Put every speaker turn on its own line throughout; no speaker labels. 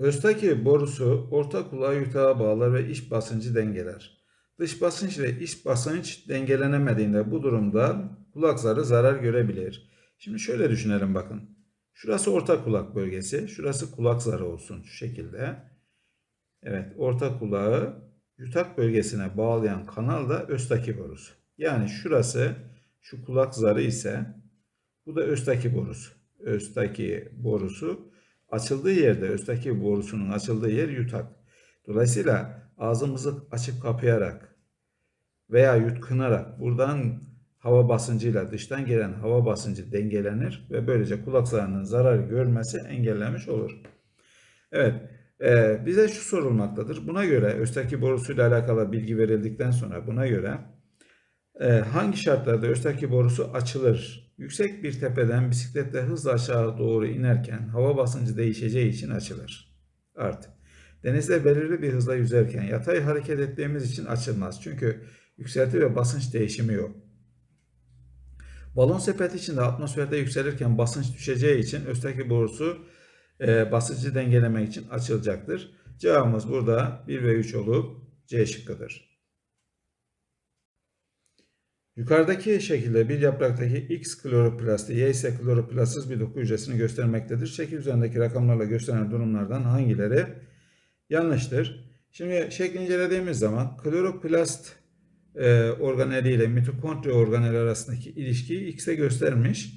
Östaki borusu orta kulağı yutağa bağlar ve iç basıncı dengeler. Dış basınç ile iç basınç dengelenemediğinde bu durumda kulak zarı zarar görebilir. Şimdi şöyle düşünelim bakın. Şurası orta kulak bölgesi, şurası kulak zarı olsun şu şekilde. Evet, orta kulağı yutak bölgesine bağlayan kanal da östaki borusu. Yani şurası şu kulak zarı ise bu da östaki borusu. Östaki borusu açıldığı yerde östaki borusunun açıldığı yer yutak. Dolayısıyla ağzımızı açıp kapayarak veya yutkunarak buradan hava basıncıyla dıştan gelen hava basıncı dengelenir ve böylece kulak zarının zarar görmesi engellenmiş olur. Evet, e, bize şu sorulmaktadır. Buna göre östaki borusuyla alakalı bilgi verildikten sonra buna göre e, hangi şartlarda östaki borusu açılır? Yüksek bir tepeden bisikletle hızla aşağı doğru inerken hava basıncı değişeceği için açılır. Artı. Denizde belirli bir hızla yüzerken yatay hareket ettiğimiz için açılmaz. Çünkü yükselti ve basınç değişimi yok. Balon sepeti içinde atmosferde yükselirken basınç düşeceği için östaki borusu e, basıncı dengelemek için açılacaktır. Cevabımız burada 1 ve 3 olup C şıkkıdır. Yukarıdaki şekilde bir yapraktaki X kloroplasti, Y ise kloroplastsız bir doku hücresini göstermektedir. Şekil üzerindeki rakamlarla gösteren durumlardan hangileri yanlıştır? Şimdi şekli incelediğimiz zaman kloroplast e, organeli ile mitokondri organeli arasındaki ilişkiyi X'e göstermiş.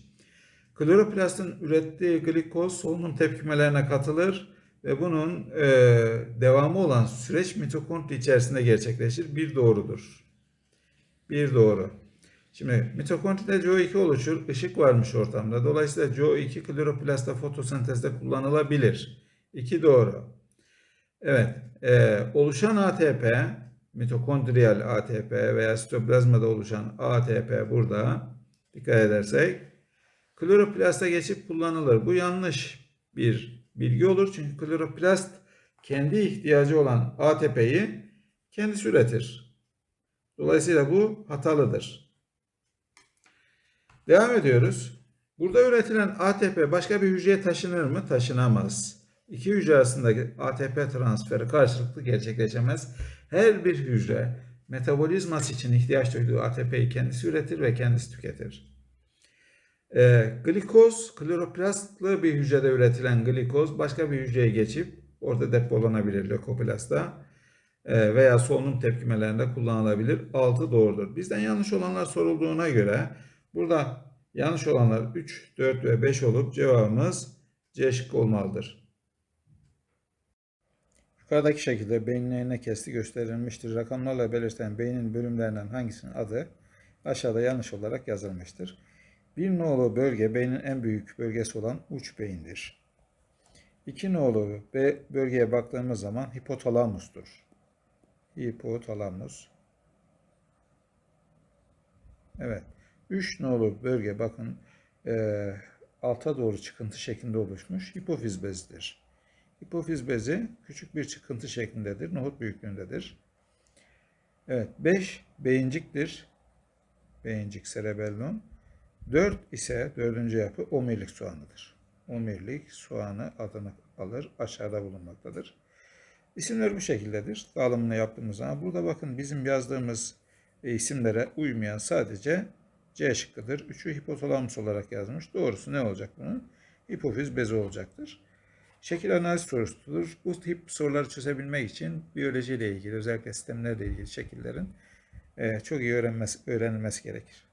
Kloroplastın ürettiği glikoz solunum tepkimelerine katılır ve bunun e, devamı olan süreç mitokondri içerisinde gerçekleşir. Bir doğrudur. Bir doğru. Şimdi mitokondride CO2 oluşur. Işık varmış ortamda. Dolayısıyla CO2 kloroplastta fotosentezde kullanılabilir. İki doğru. Evet. E, oluşan ATP mitokondriyal ATP veya sitoplazmada oluşan ATP burada dikkat edersek kloroplasta geçip kullanılır. Bu yanlış bir bilgi olur. Çünkü kloroplast kendi ihtiyacı olan ATP'yi kendisi üretir. Dolayısıyla bu hatalıdır. Devam ediyoruz. Burada üretilen ATP başka bir hücreye taşınır mı? Taşınamaz. İki hücre arasındaki ATP transferi karşılıklı gerçekleşemez. Her bir hücre metabolizması için ihtiyaç duyduğu ATP'yi kendisi üretir ve kendisi tüketir. E, glikoz, kloroplastlı bir hücrede üretilen glikoz başka bir hücreye geçip orada depolanabilir lökoplasta e, veya solunum tepkimelerinde kullanılabilir. Altı doğrudur. Bizden yanlış olanlar sorulduğuna göre burada yanlış olanlar 3, 4 ve 5 olup cevabımız C şıkkı olmalıdır. Yukarıdaki şekilde beynin eline kesti gösterilmiştir. Rakamlarla belirtilen beynin bölümlerinden hangisinin adı aşağıda yanlış olarak yazılmıştır. Bir nolu bölge beynin en büyük bölgesi olan uç beyindir. İki nolu bölgeye baktığımız zaman hipotalamustur. Hipotalamus. Evet. Üç nolu bölge bakın e, alta doğru çıkıntı şeklinde oluşmuş hipofiz bezidir. Hipofiz bezi küçük bir çıkıntı şeklindedir. Nohut büyüklüğündedir. Evet. 5 beyinciktir. Beyincik cerebellum. 4 ise dördüncü yapı omurilik soğanıdır. Omurilik soğanı adını alır. Aşağıda bulunmaktadır. İsimler bu şekildedir. Dağılımını yaptığımız zaman burada bakın bizim yazdığımız isimlere uymayan sadece C şıkkıdır. Üçü hipotalamus olarak yazmış. Doğrusu ne olacak bunun? Hipofiz bezi olacaktır. Şekil analiz sorusudur. Bu tip soruları çözebilmek için biyoloji ile ilgili özellikle sistemlerle ilgili şekillerin e, çok iyi öğrenmesi, öğrenilmesi gerekir.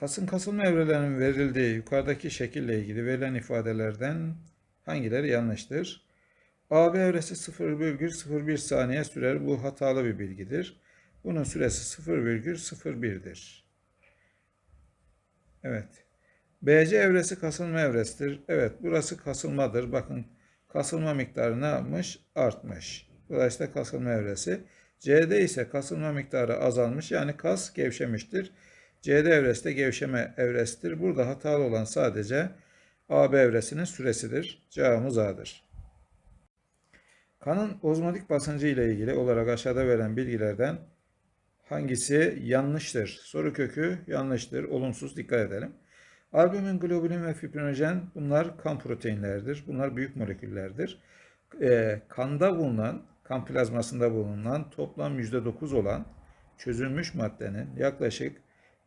Kasın kasılma evrelerinin verildiği yukarıdaki şekille ilgili verilen ifadelerden hangileri yanlıştır? AB evresi 0,01 saniye sürer. Bu hatalı bir bilgidir. Bunun süresi 0,01'dir. Evet. BC evresi kasılma evresidir. Evet burası kasılmadır. Bakın kasılma miktarı ne yapmış? Artmış. Dolayısıyla kasılma evresi. CD ise kasılma miktarı azalmış. Yani kas gevşemiştir. CD evresi de gevşeme evresidir. Burada hatalı olan sadece AB evresinin süresidir. Cevabımız A'dır. Kanın ozmotik basıncı ile ilgili olarak aşağıda verilen bilgilerden hangisi yanlıştır? Soru kökü yanlıştır. Olumsuz dikkat edelim. Albumin, globulin ve fibrinojen bunlar kan proteinleridir. Bunlar büyük moleküllerdir. Ee, kanda bulunan, kan plazmasında bulunan toplam %9 olan çözülmüş maddenin yaklaşık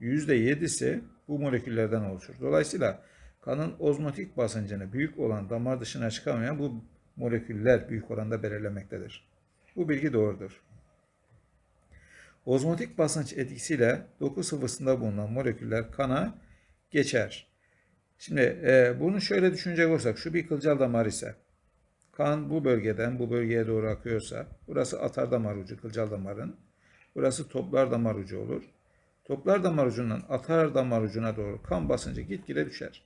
%7'si bu moleküllerden oluşur. Dolayısıyla kanın ozmotik basıncını büyük olan damar dışına çıkamayan bu moleküller büyük oranda belirlemektedir. Bu bilgi doğrudur. Ozmotik basınç etkisiyle doku sıvısında bulunan moleküller kana geçer. Şimdi e, bunu şöyle düşünecek olursak şu bir kılcal damar ise kan bu bölgeden bu bölgeye doğru akıyorsa burası atar damar ucu kılcal damarın burası toplar damar ucu olur. Toplar damar ucundan atar damar ucuna doğru kan basıncı gitgide düşer.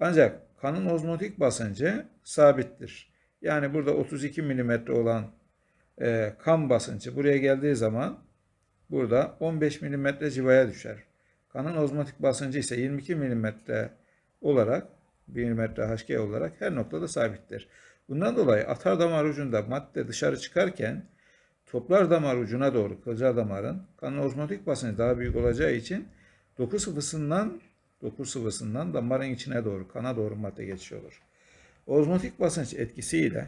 Ancak kanın ozmotik basıncı sabittir. Yani burada 32 mm olan e, kan basıncı buraya geldiği zaman burada 15 mm civaya düşer. Kanın ozmotik basıncı ise 22 mm olarak 1 mm HG olarak her noktada sabittir. Bundan dolayı atar damar ucunda madde dışarı çıkarken toplar damar ucuna doğru kılcal damarın kanın ozmotik basıncı daha büyük olacağı için doku sıvısından doku sıvısından damarın içine doğru kana doğru madde geçiş olur. Ozmotik basınç etkisiyle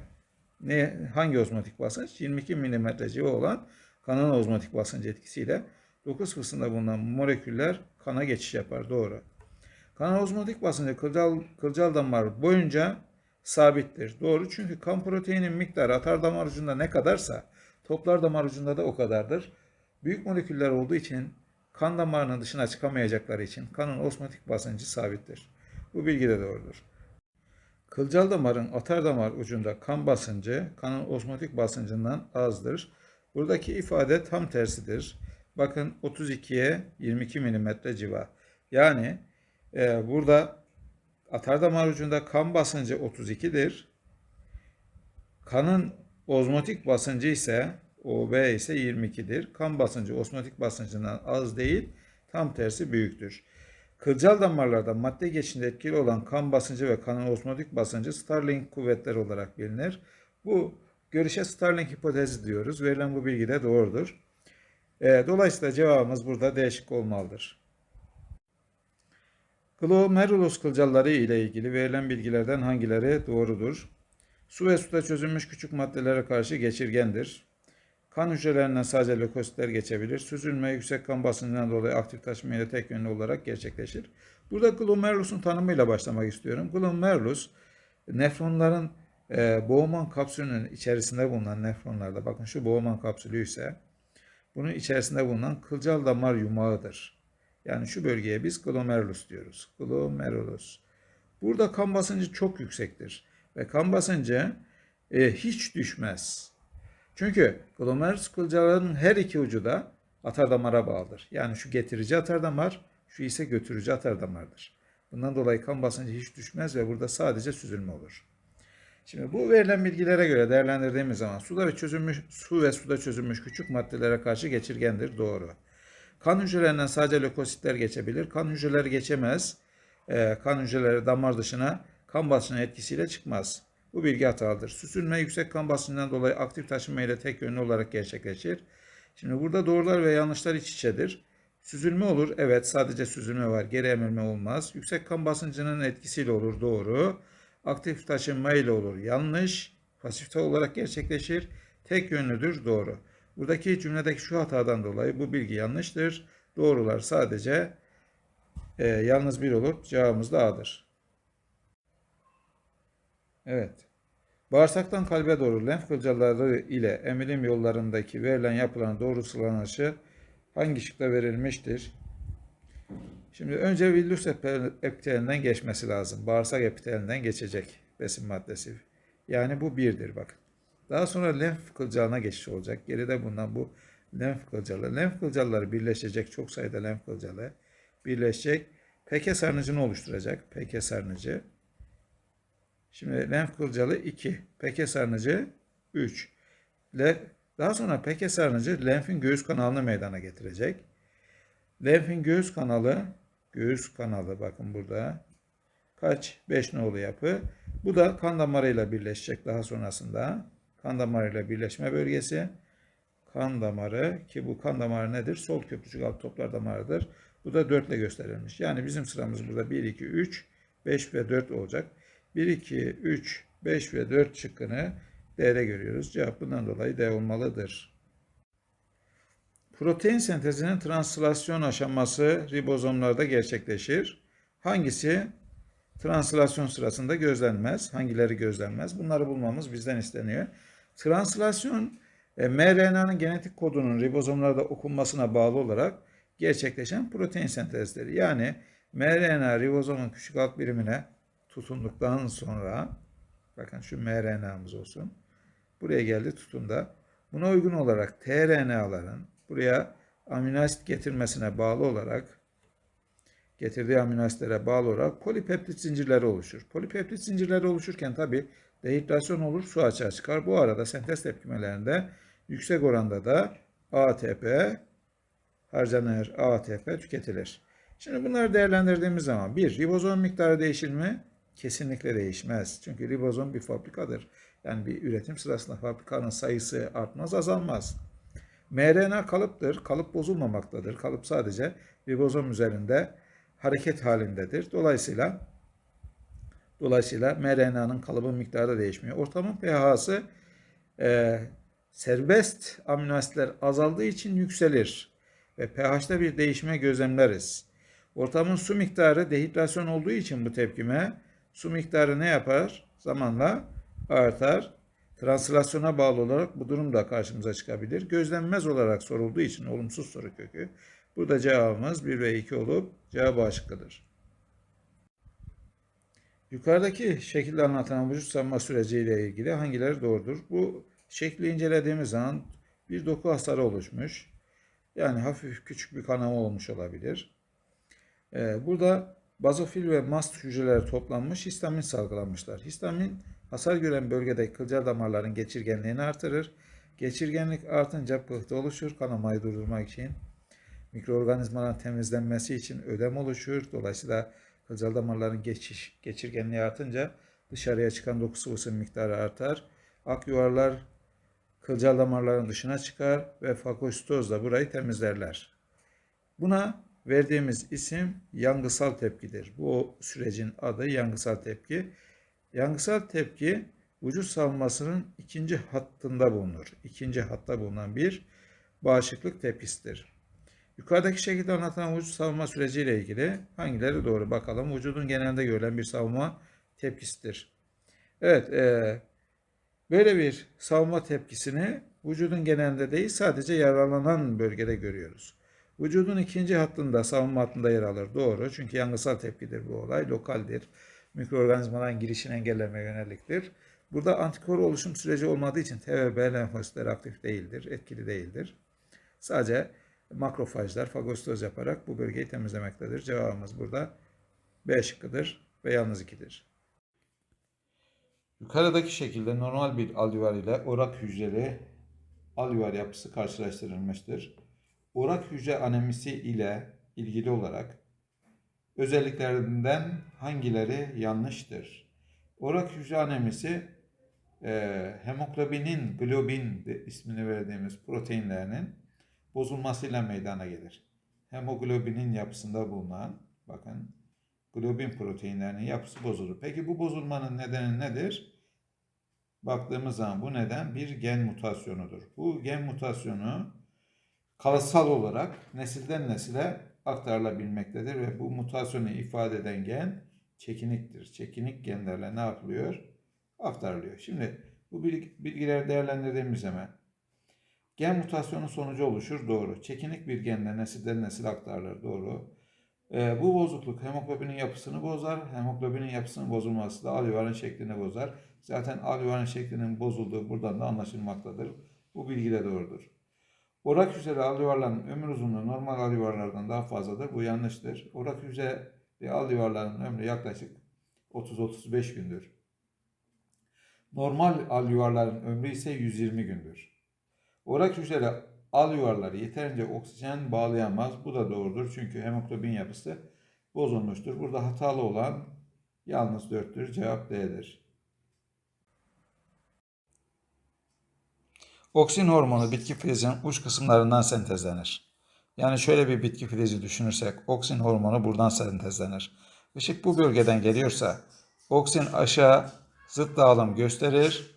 ne hangi ozmotik basınç? 22 mm civa olan kanın ozmotik basıncı etkisiyle doku sıvısında bulunan moleküller kana geçiş yapar. Doğru. Kan ozmotik basıncı kılcal, kılcal damar boyunca sabittir. Doğru çünkü kan proteinin miktarı atar damar ucunda ne kadarsa toplar damar ucunda da o kadardır. Büyük moleküller olduğu için kan damarının dışına çıkamayacakları için kanın osmotik basıncı sabittir. Bu bilgi de doğrudur. Kılcal damarın atar damar ucunda kan basıncı kanın osmotik basıncından azdır. Buradaki ifade tam tersidir. Bakın 32'ye 22 mm civa. Yani e, burada atar damar ucunda kan basıncı 32'dir. Kanın ozmotik basıncı ise OB ise 22'dir. Kan basıncı osmotik basıncından az değil, tam tersi büyüktür. Kılcal damarlarda madde geçişinde etkili olan kan basıncı ve kanın osmotik basıncı Starling kuvvetleri olarak bilinir. Bu görüşe Starling hipotezi diyoruz. Verilen bu bilgi de doğrudur. E, dolayısıyla cevabımız burada değişik olmalıdır. Glomerulus kılcalları ile ilgili verilen bilgilerden hangileri doğrudur? Su ve suda çözülmüş küçük maddelere karşı geçirgendir. Kan hücrelerinden sadece lökositler geçebilir. Süzülme yüksek kan basıncından dolayı aktif taşıma ile tek yönlü olarak gerçekleşir. Burada glomerulus'un tanımıyla başlamak istiyorum. Glomerulus nefronların e, Bowman kapsülünün içerisinde bulunan nefronlarda bakın şu Bowman kapsülü ise bunun içerisinde bulunan kılcal damar yumağıdır. Yani şu bölgeye biz glomerulus diyoruz. Glomerulus. Burada kan basıncı çok yüksektir. Ve kan basıncı e, hiç düşmez. Çünkü glomerulus kılcalların her iki ucu da atardamara bağlıdır. Yani şu getirici atardamar, şu ise götürücü atardamardır. Bundan dolayı kan basıncı hiç düşmez ve burada sadece süzülme olur. Şimdi bu verilen bilgilere göre değerlendirdiğimiz zaman suda ve çözülmüş su ve suda çözülmüş küçük maddelere karşı geçirgendir. Doğru. Kan hücrelerinden sadece lökositler geçebilir. Kan hücreleri geçemez. Ee, kan hücreleri damar dışına kan basıncı etkisiyle çıkmaz. Bu bilgi hatalıdır. Süzülme yüksek kan basıncından dolayı aktif taşınma ile tek yönlü olarak gerçekleşir. Şimdi burada doğrular ve yanlışlar iç içedir. Süzülme olur. Evet sadece süzülme var. Geri emilme olmaz. Yüksek kan basıncının etkisiyle olur. Doğru. Aktif taşınma ile olur. Yanlış. Pasifte olarak gerçekleşir. Tek yönlüdür. Doğru. Buradaki cümledeki şu hatadan dolayı bu bilgi yanlıştır. Doğrular sadece e, yalnız bir olup cevabımız da A'dır. Evet. Bağırsaktan kalbe doğru lenf kılcalları ile emilim yollarındaki verilen yapılan doğru sıralanışı hangi şıkta verilmiştir? Şimdi önce villus epitelinden geçmesi lazım. Bağırsak epitelinden geçecek besin maddesi. Yani bu birdir bakın. Daha sonra lenf kılcalına geçiş olacak. Geride bundan bu lenf kılcalı. Lenf kılcalları birleşecek. Çok sayıda lenf kılcalı birleşecek. Peke sarnıcını oluşturacak. Peke sarnıcı. Şimdi lenf kılcalı 2. Peke sarnıcı 3. Daha sonra peke sarnıcı lenfin göğüs kanalını meydana getirecek. Lenfin göğüs kanalı, göğüs kanalı bakın burada kaç? 5 nolu yapı. Bu da kan damarıyla birleşecek daha sonrasında. Kan damarıyla birleşme bölgesi. Kan damarı ki bu kan damarı nedir? Sol köprücük alt toplar damarıdır. Bu da 4 ile gösterilmiş. Yani bizim sıramız burada 1, 2, 3, 5 ve 4 olacak. 1, 2, 3, 5 ve 4 şıkkını D'de görüyoruz. Cevap bundan dolayı D olmalıdır. Protein sentezinin translasyon aşaması ribozomlarda gerçekleşir. Hangisi translasyon sırasında gözlenmez? Hangileri gözlenmez? Bunları bulmamız bizden isteniyor. Translasyon e, mRNA'nın genetik kodunun ribozomlarda okunmasına bağlı olarak gerçekleşen protein sentezleri. Yani mRNA ribozomun küçük alt birimine tutunduktan sonra bakın şu mRNA'mız olsun. Buraya geldi tutunda. Buna uygun olarak tRNA'ların buraya amino asit getirmesine bağlı olarak getirdiği amino asitlere bağlı olarak polipeptit zincirleri oluşur. Polipeptit zincirleri oluşurken tabi dehidrasyon olur, su açığa çıkar. Bu arada sentez tepkimelerinde yüksek oranda da ATP harcanır, ATP tüketilir. Şimdi bunları değerlendirdiğimiz zaman bir, ribozom miktarı değişir mi? Kesinlikle değişmez. Çünkü ribozom bir fabrikadır. Yani bir üretim sırasında fabrikanın sayısı artmaz, azalmaz. mRNA kalıptır. Kalıp bozulmamaktadır. Kalıp sadece ribozom üzerinde hareket halindedir. Dolayısıyla dolayısıyla mRNA'nın kalıbın miktarı değişmiyor. Ortamın pH'sı e, serbest amino asitler azaldığı için yükselir ve pH'te bir değişme gözlemleriz. Ortamın su miktarı dehidrasyon olduğu için bu tepkime su miktarı ne yapar? Zamanla artar. Translasyona bağlı olarak bu durum da karşımıza çıkabilir. Gözlenmez olarak sorulduğu için olumsuz soru kökü. Burada cevabımız 1 ve 2 olup cevap A şıkkıdır. Yukarıdaki şekilde anlatılan vücut savunma süreciyle ilgili hangileri doğrudur? Bu şekli incelediğimiz zaman bir doku hasarı oluşmuş. Yani hafif küçük bir kanama olmuş olabilir. Ee, burada bazofil ve mast hücreleri toplanmış, histamin salgılanmışlar. Histamin hasar gören bölgedeki kılcal damarların geçirgenliğini artırır. Geçirgenlik artınca pıhtı oluşur kanamayı durdurmak için. Mikroorganizmaların temizlenmesi için ödem oluşur. Dolayısıyla kılcal damarların geçiş, geçirgenliği artınca dışarıya çıkan doku sıvısının miktarı artar. Ak yuvarlar kılcal damarların dışına çıkar ve fagositozla burayı temizlerler. Buna verdiğimiz isim yangısal tepkidir. Bu sürecin adı yangısal tepki. Yangısal tepki vücut savunmasının ikinci hattında bulunur. İkinci hatta bulunan bir bağışıklık tepkisidir. Yukarıdaki şekilde anlatılan vücut savunma süreciyle ilgili hangileri doğru bakalım. Vücudun genelde görülen bir savunma tepkisidir. Evet, e, böyle bir savunma tepkisini vücudun genelinde değil sadece yaralanan bölgede görüyoruz. Vücudun ikinci hattında savunma hattında yer alır. Doğru. Çünkü yangısal tepkidir bu olay. Lokaldir. Mikroorganizmaların girişini engellemeye yöneliktir. Burada antikor oluşum süreci olmadığı için T ve B lenfositleri aktif değildir. Etkili değildir. Sadece makrofajlar fagositoz yaparak bu bölgeyi temizlemektedir. Cevabımız burada B şıkkıdır ve yalnız 2'dir. Yukarıdaki şekilde normal bir alüvar ile orak hücreli alüvar yapısı karşılaştırılmıştır. Orak hücre anemisi ile ilgili olarak özelliklerinden hangileri yanlıştır? Orak hücre anemisi e, hemoglobinin globin ismini verdiğimiz proteinlerinin bozulmasıyla meydana gelir. Hemoglobinin yapısında bulunan bakın globin proteinlerinin yapısı bozulur. Peki bu bozulmanın nedeni nedir? Baktığımız zaman bu neden bir gen mutasyonudur. Bu gen mutasyonu kalıtsal olarak nesilden nesile aktarılabilmektedir ve bu mutasyonu ifade eden gen çekiniktir. Çekinik genlerle ne yapılıyor? Aktarılıyor. Şimdi bu bilgileri değerlendirdiğimiz zaman gen mutasyonu sonucu oluşur. Doğru. Çekinik bir genle nesilden nesile aktarılır. Doğru. E, bu bozukluk hemoglobinin yapısını bozar. Hemoglobinin yapısının bozulması da alüvarın şeklini bozar. Zaten alüvarın şeklinin bozulduğu buradan da anlaşılmaktadır. Bu bilgi de doğrudur. Orak hücreli alüvarların ömür uzunluğu normal alüvarlardan daha fazladır. Bu yanlıştır. Orak hücreli alüvarların ömrü yaklaşık 30-35 gündür. Normal alüvarların ömrü ise 120 gündür. Orak hücreli alüvarları yeterince oksijen bağlayamaz. Bu da doğrudur çünkü hemoglobin yapısı bozulmuştur. Burada hatalı olan yalnız 4'tür. Cevap D'dir. Oksin hormonu bitki filizinin uç kısımlarından sentezlenir. Yani şöyle bir bitki filizi düşünürsek oksin hormonu buradan sentezlenir. Işık bu bölgeden geliyorsa oksin aşağı zıt dağılım gösterir.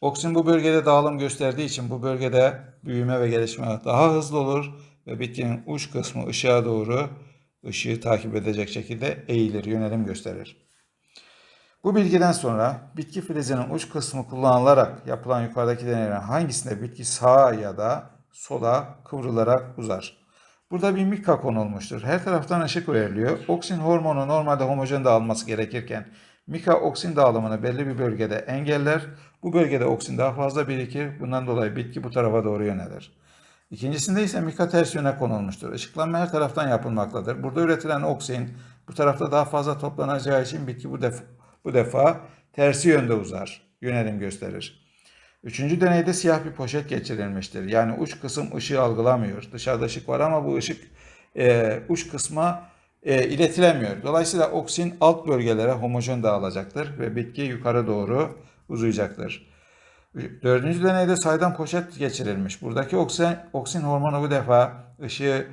Oksin bu bölgede dağılım gösterdiği için bu bölgede büyüme ve gelişme daha hızlı olur ve bitkinin uç kısmı ışığa doğru ışığı takip edecek şekilde eğilir, yönelim gösterir. Bu bilgiden sonra bitki filizinin uç kısmı kullanılarak yapılan yukarıdaki deneylerin hangisinde bitki sağa ya da sola kıvrılarak uzar? Burada bir mika konulmuştur. Her taraftan ışık veriliyor. Oksin hormonu normalde homojen dağılması gerekirken mika oksin dağılımını belli bir bölgede engeller. Bu bölgede oksin daha fazla birikir. Bundan dolayı bitki bu tarafa doğru yönelir. İkincisinde ise mika ters yöne konulmuştur. Işıklanma her taraftan yapılmaktadır. Burada üretilen oksin bu tarafta daha fazla toplanacağı için bitki bu defa, bu defa tersi yönde uzar. Yönelim gösterir. Üçüncü deneyde siyah bir poşet geçirilmiştir. Yani uç kısım ışığı algılamıyor. Dışarıda ışık var ama bu ışık e, uç kısma e, iletilemiyor. Dolayısıyla oksin alt bölgelere homojen dağılacaktır ve bitki yukarı doğru uzayacaktır. Dördüncü deneyde saydam poşet geçirilmiş. Buradaki oksin, oksin hormonu bu defa ışığı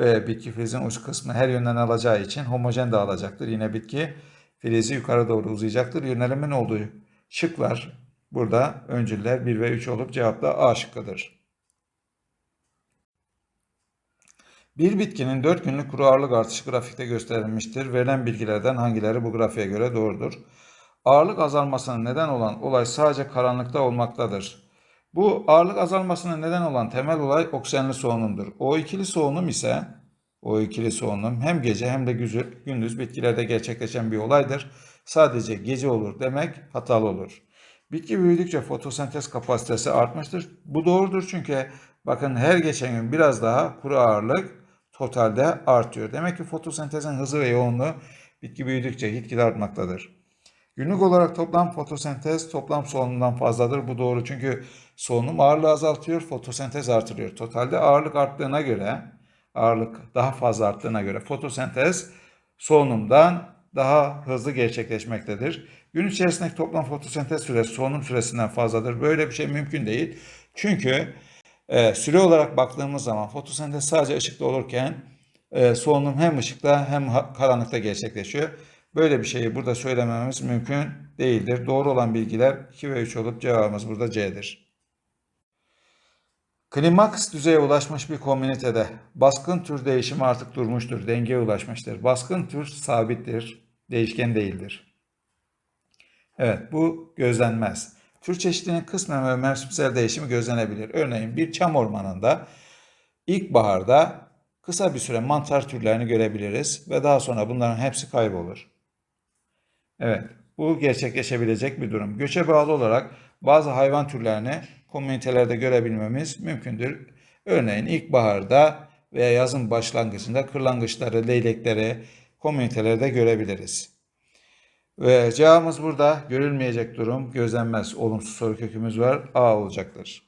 e, bitki filizin uç kısmı her yönden alacağı için homojen dağılacaktır. Yine bitki filizi yukarı doğru uzayacaktır. Yönelimin olduğu şıklar burada öncüller 1 ve 3 olup cevap da A şıkkıdır. Bir bitkinin 4 günlük kuru ağırlık artışı grafikte gösterilmiştir. Verilen bilgilerden hangileri bu grafiğe göre doğrudur? Ağırlık azalmasına neden olan olay sadece karanlıkta olmaktadır. Bu ağırlık azalmasına neden olan temel olay oksijenli solunumdur. O ikili solunum ise o ikili solunum hem gece hem de gündüz bitkilerde gerçekleşen bir olaydır. Sadece gece olur demek hatalı olur. Bitki büyüdükçe fotosentez kapasitesi artmıştır. Bu doğrudur çünkü bakın her geçen gün biraz daha kuru ağırlık totalde artıyor. Demek ki fotosentezin hızı ve yoğunluğu bitki büyüdükçe gitgide artmaktadır. Günlük olarak toplam fotosentez toplam solunumdan fazladır. Bu doğru çünkü solunum ağırlığı azaltıyor, fotosentez artırıyor. Totalde ağırlık arttığına göre, ağırlık daha fazla arttığına göre fotosentez solunumdan daha hızlı gerçekleşmektedir. Gün içerisindeki toplam fotosentez süresi solunum süresinden fazladır. Böyle bir şey mümkün değil. Çünkü e, süre olarak baktığımız zaman fotosentez sadece ışıkta olurken e, solunum hem ışıkta hem karanlıkta gerçekleşiyor. Böyle bir şeyi burada söylememiz mümkün değildir. Doğru olan bilgiler 2 ve 3 olup cevabımız burada C'dir. Klimaks düzeye ulaşmış bir komünitede baskın tür değişimi artık durmuştur, dengeye ulaşmıştır. Baskın tür sabittir, değişken değildir. Evet, bu gözlenmez. Tür çeşitliliğinin kısmen ve mevsimsel değişimi gözlenebilir. Örneğin bir çam ormanında ilkbaharda kısa bir süre mantar türlerini görebiliriz ve daha sonra bunların hepsi kaybolur. Evet, bu gerçekleşebilecek bir durum. Göçe bağlı olarak bazı hayvan türlerini komünitelerde görebilmemiz mümkündür. Örneğin ilkbaharda veya yazın başlangıcında kırlangıçları, leylekleri komünitelerde görebiliriz. Ve cevabımız burada görülmeyecek durum gözlenmez olumsuz soru kökümüz var. A olacaktır.